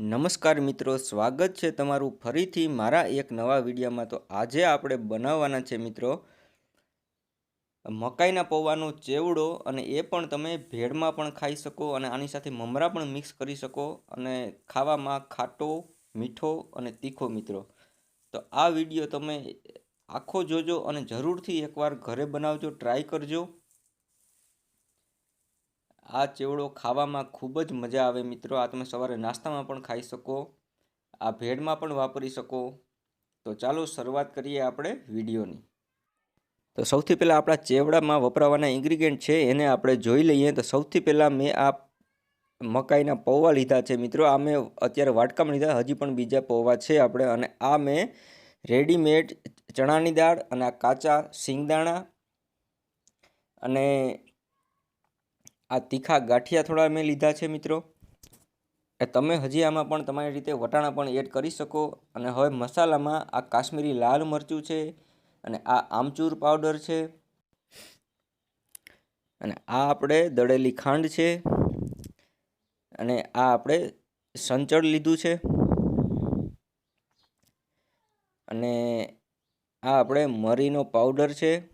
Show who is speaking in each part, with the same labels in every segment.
Speaker 1: નમસ્કાર મિત્રો, સ્વાગત છે તમારું ફરીથી મારા એક નવા વિડીયોમાં. તો આજે આપણે બનાવવાના છે મિત્રો, મકાઈના પૌવાનો ચેવડો અને એ પણ તમે ભેળમાં પણ ખાઈ શકો અને આની સાથે મમરા પણ મિક્સ કરી શકો અને ખાવામાં ખાટો, મીઠો અને તીખો મિત્રો. તો આ વીડિયો તમે આખો જોજો અને જરૂરથી એકવાર ઘરે બનાવજો, ટ્રાય કરજો. આ ચેવડો ખાવામાં ખૂબ જ મજા આવે મિત્રો. આ તમે સવારે નાસ્તામાં પણ ખાઈ શકો, આ ભેળમાં પણ વાપરી શકો. તો ચાલો શરૂઆત કરીએ આપણે વિડીયોની. તો સૌથી પહેલાં આપણા ચેવડામાં વપરાવાના ઇન્ગ્રીડિયન્ટ છે એને આપણે જોઈ લઈએ. તો સૌથી પહેલાં મેં આ મકાઈના પૌવા લીધા છે મિત્રો. આ મેં અત્યારે વાટકામાં લીધા, હજી પણ બીજા પૌવા છે આપણે. અને આ મેં રેડીમેડ ચણાની દાળ અને આ કાચા સિંગદાણા અને આ તીખા ગાંઠિયા થોડા મેં લીધા છે મિત્રો. એ તમે હજી આમાં પણ તમારી રીતે વટાણા પણ એડ કરી શકો. અને હવે મસાલામાં આ કાશ્મીરી લાલ મરચું છે અને આ આમચૂર પાવડર છે. અને આ આપણે દળેલી ખાંડ છે. અને આ આપણે સંચળ લીધું છે. અને આ આપણે મરીનો પાવડર છે.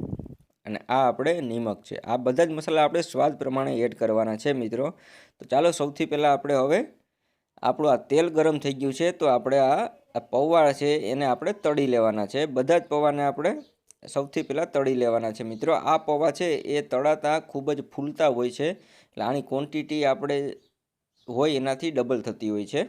Speaker 1: અને આ આપણે નિમક છે. આ બધા જ મસાલા આપણે સ્વાદ પ્રમાણે એડ કરવાના છે મિત્રો. તો ચાલો સૌથી પહેલાં આપણે હવે આપણું આ તેલ ગરમ થઈ ગયું છે તો આપણે આ પૌવા છે એને આપણે તળી લેવાના છે. બધા જ પૌવાને આપણે સૌથી પહેલાં તળી લેવાના છે મિત્રો. આ પૌવા છે એ તળાતા ખૂબ જ ફૂલતા હોય છે. એટલે આની ક્વોન્ટિટી આપણે હોય એનાથી ડબલ થતી હોય છે.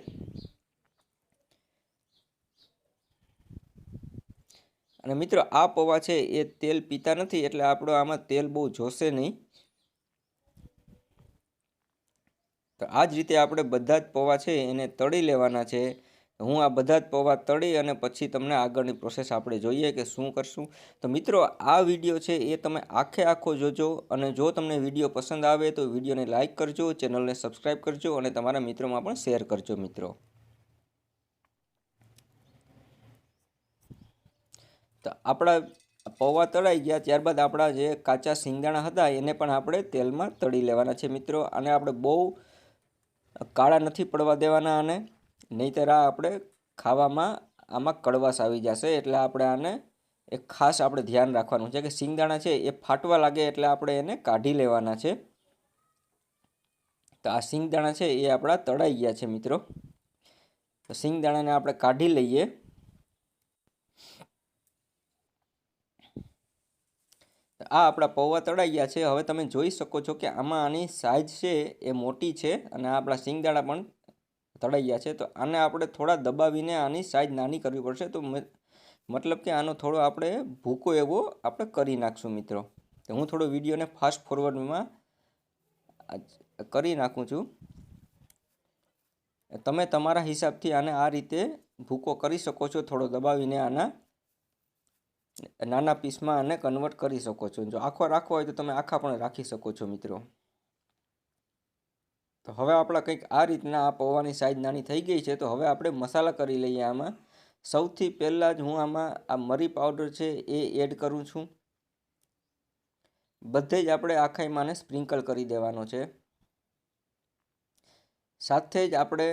Speaker 1: અને મિત્રો, આ પૌવા છે એ તેલ પીતા નથી એટલે આપણો આમાં તેલ બહુ જોશે નહીં. તો આ જ રીતે આપણે બધા જ પૌવા છે એને તળી લેવાના છે. હું આ બધા જ પૌવા તળી અને પછી તમને આગળની પ્રોસેસ આપણે જોઈએ કે શું કરશું. તો મિત્રો, આ વીડિયો છે એ તમે આખે આખો જોજો અને જો તમને વીડિયો પસંદ આવે તો વિડીયોને લાઇક કરજો, ચેનલને સબસ્ક્રાઈબ કરજો અને તમારા મિત્રોમાં પણ શેર કરજો મિત્રો. આપણા પૌવા તળાઈ ગયા, ત્યારબાદ આપણા જે કાચા સિંગદાણા હતા, એને પણ આપણે તેલમાં તળી લેવાના છે મિત્રો. અને આપણે બહુ કાળા નથી પડવા દેવાના અને નહીંતર આ આપણે ખાવામાં આમાં કડવાશ આવી જશે. એટલે આપણે આને એક ખાસ આપણે ધ્યાન રાખવાનું છે કે સિંગદાણા છે એ ફાટવા લાગે એટલે આપણે એને કાઢી લેવાના છે. તો આ સિંગદાણા છે એ આપણા તળાઈ ગયા છે મિત્રો. તો સિંગદાણાને આપણે કાઢી લઈએ. આ આપણા પૌવા તળાઈ ગયા છે. હવે તમે જોઈ શકો છો કે આમાં આની સાઇઝ છે એ મોટી છે અને આપણા સિંગદાણા પણ તળાઈ ગયા છે. તો આને આપણે થોડા દબાવીને આની સાઇઝ નાની કરવી પડશે. તો મતલબ કે આનો થોડો આપણે ભૂકો એવો આપણે કરી નાખશું મિત્રો. તો હું થોડો વિડીયોને ફાસ્ટ ફોરવર્ડમાં કરી નાખું છું. તમે તમારા હિસાબથી આને આ રીતે ભૂકો કરી શકો છો. થોડો દબાવીને આના નાના પીસમાં આને કન્વર્ટ કરી શકો છો. જો આખો રાખવો હોય તો તમે આખા પણ રાખી શકો છો, મિત્રો. તો હવે આપણા કંઈક આ રીતના આ પૌવાની સાઈઝ નાની થઈ ગઈ છે, તો હવે આપણે મસાલા કરી લઈએ આમાં. સૌથી પહેલાં જ હું આમાં આ મરી પાવડર છે એ એડ કરું છું. બધે જ આપણે આખાઈમાંને સ્પ્રિંકલ કરી દેવાનો છે. સાથે જ આપણે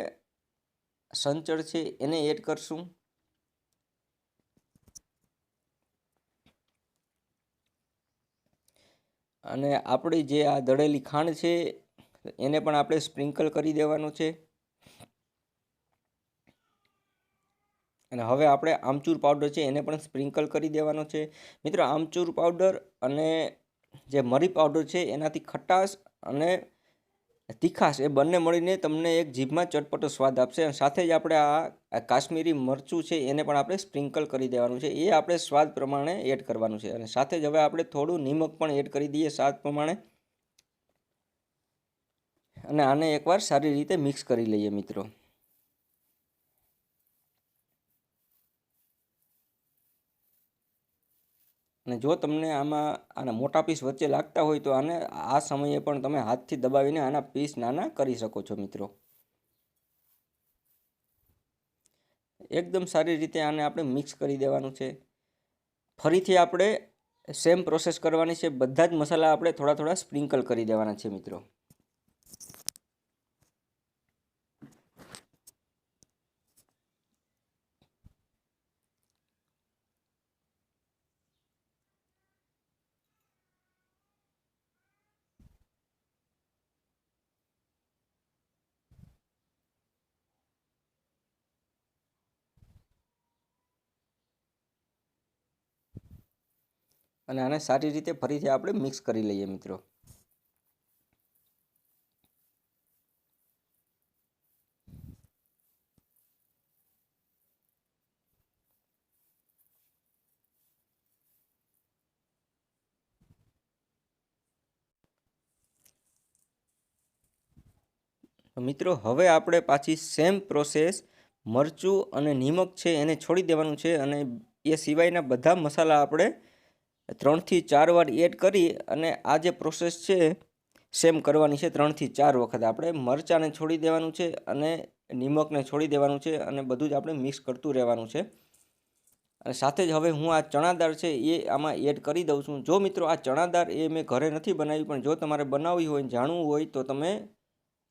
Speaker 1: સંચળ છે એને એડ કરશું. અને આપણી જે આ દળેલી ખાંડ છે, એને પણ આપણે સ્પ્રિંકલ કરી દેવાનું છે. અને હવે આપણે આમચૂર પાવડર છે, એને પણ સ્પ્રિંકલ કરી દેવાનો છે. મિત્રો, આમચૂર પાવડર અને જે મરી પાવડર છે, એનાથી ખટાશ અને તીખાશ, એ બંને મળીને તમને એક જીભમાં ચટપટો સ્વાદ આપશે અને સાથે જ આપણે આ કાશ્મીરી મરચું છે, એને પણ આપણે સ્પ્રિંકલ કરી દેવાનું છે. એ આપણે સ્વાદ પ્રમાણે એડ કરવાનું છે અને સાથે જ હવે આપણે થોડું નિમક પણ એડ કરી દઈએ સ્વાદ પ્રમાણે. અને આને એકવાર સારી રીતે મિક્સ કરી લઈએ મિત્રો. અને જો તમને આમાં આના મોટા પીસ વચ્ચે લાગતા હોય તો આને આ સમયે પણ તમે હાથથી દબાવીને આના પીસ નાના કરી શકો છો મિત્રો. એકદમ સારી રીતે આને આપણે મિક્સ કરી દેવાનું છે. ફરીથી આપણે સેમ પ્રોસેસ કરવાની છે. બધા જ મસાલા આપણે થોડા થોડા સ્પ્રિંકલ કરી દેવાના છે મિત્રો. અને આને સારી રીતે ફરીથી આપણે મિક્સ કરી લઈએ મિત્રો. મિત્રો, હવે આપણે પાછી સેમ પ્રોસેસ મરચું અને નિમક છે એને છોડી દેવાનું છે અને એ સિવાયના બધા મસાલા આપણે ત્રણથી ચાર વાર એડ કરી અને આ જે પ્રોસેસ છે સેમ કરવાની છે ત્રણથી ચાર વખત. આપણે મરચાંને છોડી દેવાનું છે અને નિમકને છોડી દેવાનું છે અને બધું જ આપણે મિક્સ કરતું રહેવાનું છે. અને સાથે જ હવે હું આ ચણાદાર છે એ આમાં એડ કરી દઉં છું. જો મિત્રો આ ચણાદાર એ મેં ઘરે નથી બનાવી, પણ જો તમારે બનાવવી હોય જાણવું હોય તો તમે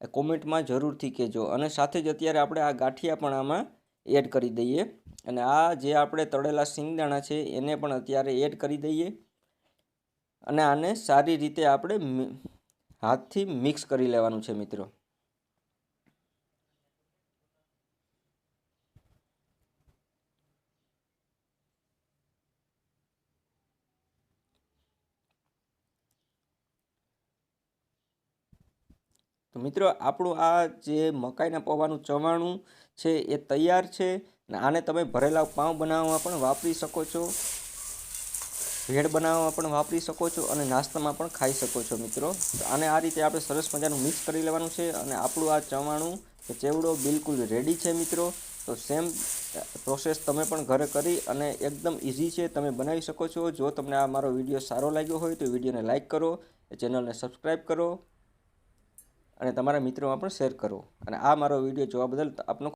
Speaker 1: કોમેન્ટમાં જરૂરથી કહેજો. અને સાથે જ અત્યારે આપણે આ ગાંઠિયા પણ આમાં એડ કરી દઈએ. અને આ જે આપણે તળેલા સિંગદાણા છે, એને પણ અત્યારે એડ કરી દઈએ. અને આને સારી રીતે આપણે હાથથી મિક્સ કરી લેવાનું છે મિત્રો. તો મિત્રો, આપણું આ જે મકાઈના પૌવાનું ચવાણું છે એ તૈયાર છે અને આને તમે ભરેલા પાઉં બનાવવામાં પણ વાપરી શકો છો. ભેળ બનાવવામાં પણ વાપરી શકો છો અને નાસ્તામાં પણ ખાઈ શકો છો મિત્રો. તો આને આ રીતે આપણે સરસ મજાનું મિક્સ કરી લેવાનું છે અને આપણું આ ચવાણું કે ચેવડો બિલકુલ રેડી છે મિત્રો. તો સેમ પ્રોસેસ તમે પણ ઘરે કરી અને એકદમ ઇઝી છે તમે બનાવી શકો છો. જો તમને આ મારો વીડિયો સારો લાગ્યો હોય તો વિડીયોને લાઇક કરો ચેનલને સબસ્ક્રાઈબ કરો અને તમારા મિત્રોમાં પણ શેર કરો. અને આ મારો વીડિયો જોવા બદલ આપનો